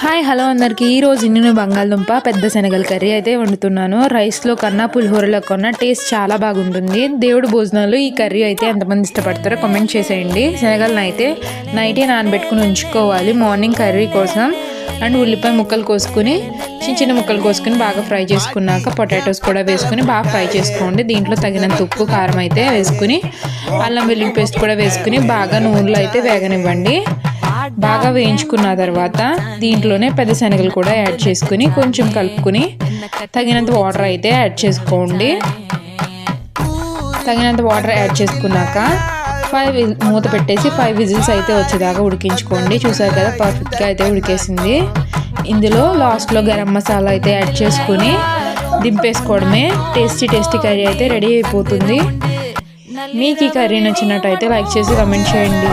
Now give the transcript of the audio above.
Hi hello అందరికీ. ఈరోజు నేను బంగాళదుంప పెద్ద శనగల కర్రీ అయితే వండుతున్నాను. రైస్లో కన్నా పులిహోరలో కన్నా టేస్ట్ చాలా బాగుంటుంది. దేవుడు భోజనాలు ఈ కర్రీ అయితే ఎంతమంది ఇష్టపడతారో కామెంట్ చేసేయండి. శనగలను అయితే నైటే నానబెట్టుకుని ఉంచుకోవాలి మార్నింగ్ కర్రీ కోసం. అండ్ ఉల్లిపాయ ముక్కలు కోసుకుని చిన్న చిన్న ముక్కలు కోసుకుని బాగా ఫ్రై చేసుకున్నాక పొటాటోస్ కూడా వేసుకుని బాగా ఫ్రై చేసుకోండి. దీంట్లో తగినంత ఉప్పు కారం అయితే వేసుకుని అల్లం వెల్లుల్లి పేస్ట్ కూడా వేసుకుని బాగా నూనెలో అయితే వేగనివ్వండి. బాగా వేయించుకున్న తర్వాత దీంట్లోనే పెద్ద శనగలు కూడా యాడ్ చేసుకుని కొంచెం కలుపుకుని తగినంత వాటర్ అయితే యాడ్ చేసుకోండి. తగినంత వాటర్ యాడ్ చేసుకున్నాక ఫైవ్ మూత పెట్టేసి ఫైవ్ విజిల్స్ అయితే వచ్చేదాకా ఉడికించుకోండి. చూసారు కదా పర్ఫెక్ట్గా అయితే ఉడికేసింది. ఇందులో లాస్ట్లో గరం మసాలా అయితే యాడ్ చేసుకుని దింపేసుకోవడమే టేస్టీ టేస్టీ కర్రీ అయితే రెడీ అయిపోతుంది. మీకు ఈ కర్రీ నచ్చినట్టయితే లైక్ చేసి కమెంట్ చేయండి.